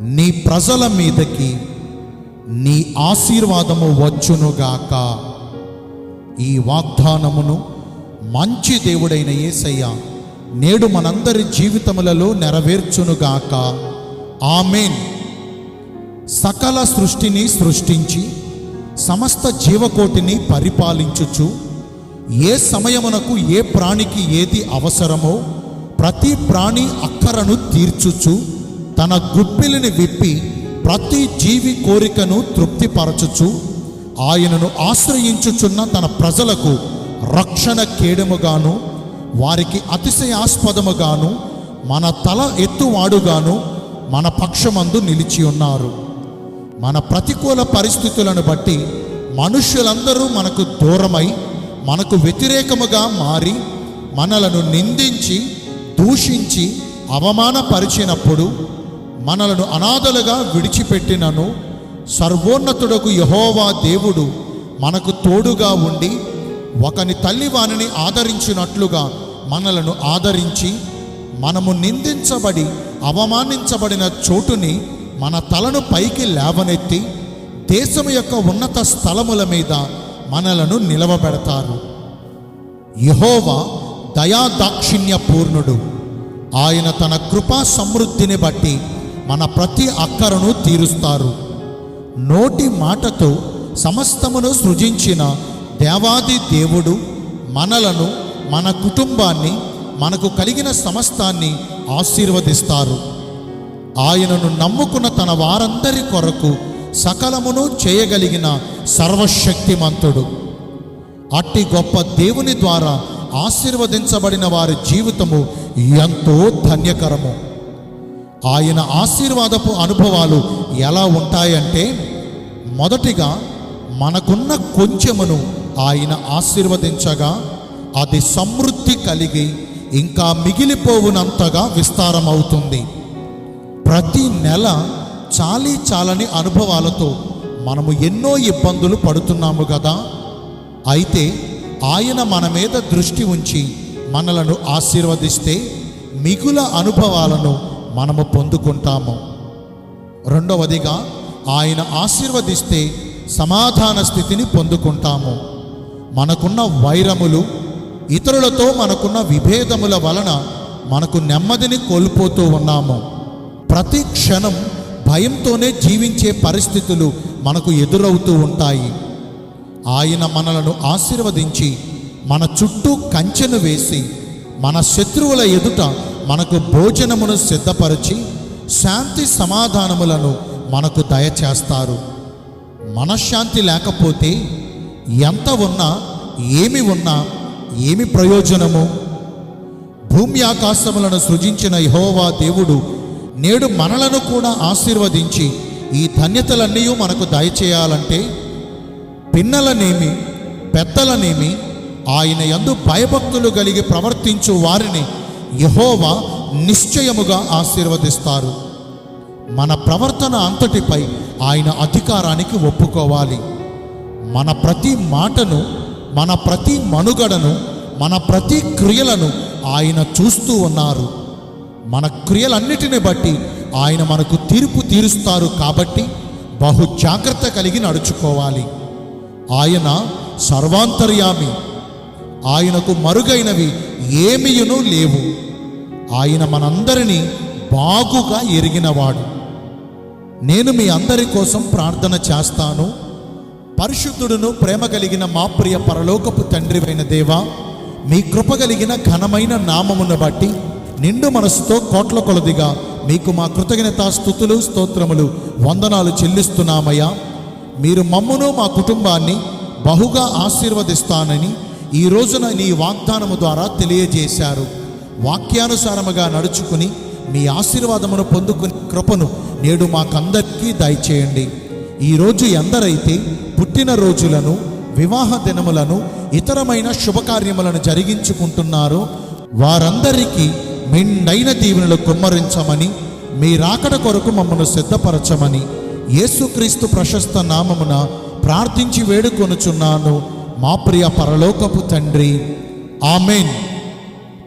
నీ ప్రజల మీదకి నీ ఆశీర్వాదము వచ్చునుగాక. ఈ వాగ్దానమును మంచి దేవుడైన ఏసయ్య నేడు మనందరి జీవితములలో నెరవేర్చునుగాక. ఆమెన్. సకల సృష్టిని సృష్టించి సమస్త జీవకోటిని పరిపాలించుచు ఏ సమయమునకు ఏ ప్రాణికి ఏది అవసరమో ప్రతి ప్రాణి అక్కరను తీర్చుచు తన గుప్పిలిని విప్పి ప్రతి జీవి కోరికను తృప్తిపరచుచు ఆయనను ఆశ్రయించుచున్న తన ప్రజలకు రక్షణ కేడముగాను వారికి అతిశయాస్పదముగాను మన తల ఎత్తువాడుగాను మన పక్షమందు నిలిచి ఉన్నారు. మన ప్రతికూల పరిస్థితులను బట్టి మనుష్యులందరూ మనకు దూరమై మనకు వ్యతిరేకముగా మారి మనలను నిందించి దూషించి అవమానపరిచినప్పుడు మనలను అనాథలుగా విడిచిపెట్టినను. సర్వోన్నతుడకు యహోవా దేవుడు మనకు తోడుగా ఉండి ఒకని తల్లి వానిని ఆదరించినట్లుగా మనలను ఆదరించి మనము నిందించబడి అవమానించబడిన చోటుని మన తలను పైకి లేవనెత్తి దేశం యొక్క ఉన్నత స్థలముల మీద మనలను నిలవబెడతారు. యహోవా దయాదాక్షిణ్య పూర్ణుడు ఆయన తన కృపా సమృద్ధిని బట్టి మన ప్రతి అక్కరను తీరుస్తారు. నోటి మాటతో సమస్తమును సృజించిన దేవాది దేవుడు మనలను మన కుటుంబాన్ని మనకు కలిగిన సమస్తాన్ని ఆశీర్వదిస్తారు. ఆయనను నమ్ముకున్న తన వారందరి కొరకు సకలమును చేయగలిగిన సర్వశక్తిమంతుడు. అట్టి గొప్ప దేవుని ద్వారా ఆశీర్వదించబడిన వారి జీవితము ఎంతో ధన్యకరము. ఆయన ఆశీర్వాదపు అనుభవాలు ఎలా ఉంటాయంటే మొదటిగా మనకున్న కొంచెమును ఆయన ఆశీర్వదించగా అది సమృద్ధి కలిగి ఇంకా మిగిలిపోవునంతగా విస్తారమవుతుంది. ప్రతి నెల చాలీ చాలని అనుభవాలతో మనము ఎన్నో ఇబ్బందులు పడుతున్నాము కదా అయితే ఆయన మన మీద దృష్టి ఉంచి మనలను ఆశీర్వదిస్తే మిగుల అనుభవాలను మనము పొందుకుంటాము. రెండవదిగా ఆయన ఆశీర్వదిస్తే సమాధాన స్థితిని పొందుకుంటాము. మనకున్న వైరములు ఇతరులతో మనకున్న విభేదముల వలన మనకు నెమ్మదిని కోల్పోతూ ఉన్నాము. ప్రతి క్షణం భయంతోనే జీవించే పరిస్థితులు మనకు ఎదురవుతూ ఉంటాయి. ఆయన మనలను ఆశీర్వదించి మన చుట్టూ కంచెను వేసి మన శత్రువుల ఎదుట మనకు భోజనమును సిద్ధపరిచి శాంతి సమాధానములను మనకు దయచేస్తారు. మనశ్శాంతి లేకపోతే ఎంత ఉన్నా ఏమి ఉన్నా ఏమి ప్రయోజనము? భూమి ఆకాశములను సృజించిన యహోవా దేవుడు నేడు మనలను కూడా ఆశీర్వదించి ఈ ధన్యతలన్నీ మనకు దయచేయాలంటే పిన్నలనేమి పెద్దలనేమి ఆయన యందు భయభక్తులు కలిగి ప్రవర్తించు వారిని యహోవా నిశ్చయముగా ఆశీర్వదిస్తారు. మన ప్రవర్తన అంతటిపై ఆయన అధికారానికి ఒప్పుకోవాలి. మన ప్రతి మాటను మన ప్రతి మనుగడను మన ప్రతి క్రియలను ఆయన చూస్తూ ఉన్నారు. మన క్రియలన్నిటిని బట్టి ఆయన మనకు తీర్పు తీరుస్తారు కాబట్టి బహు జాగ్రత్త కలిగి నడుచుకోవాలి. ఆయన సర్వాంతర్యామి. ఆయనకు మరుగైనవి ఏమియును లేవు. ఆయన మనందరినీ బాగుగా ఎరిగినవాడు. నేను మీ అందరి కోసం ప్రార్థన చేస్తాను. పరిశుద్ధుడును ప్రేమ కలిగిన మా ప్రియ పరలోకపు తండ్రివైన దేవా మీ కృప కలిగిన ఘనమైన నామమును బట్టి నిండు మనసుతో కోట్ల కొలదిగా మీకు మా కృతజ్ఞత స్థుతులు స్తోత్రములు వందనాలు చెల్లిస్తున్నామయ్యా. మీరు మమ్మును మా కుటుంబాన్ని బహుగా ఆశీర్వదిస్తానని ఈ రోజున నీ వాగ్దానము ద్వారా తెలియజేశారు. వాక్యానుసారముగా నడుచుకుని మీ ఆశీర్వాదమును పొందుకుని కృపను నేడు మాకందరికీ దయచేయండి. ఈరోజు ఎందరైతే పుట్టినరోజులను వివాహ దినములను ఇతరమైన శుభకార్యములను జరిగించుకుంటున్నారో వారందరికీ మిండైన దీవెనలు కుమ్మరించమని మీ రాకడ కొరకు మమ్మను సిద్ధపరచమని యేసుక్రీస్తు ప్రశస్త నామమున ప్రార్థించి వేడుకొనుచున్నాను. మా ప్రియ పరలోకపు తండ్రి. Amen.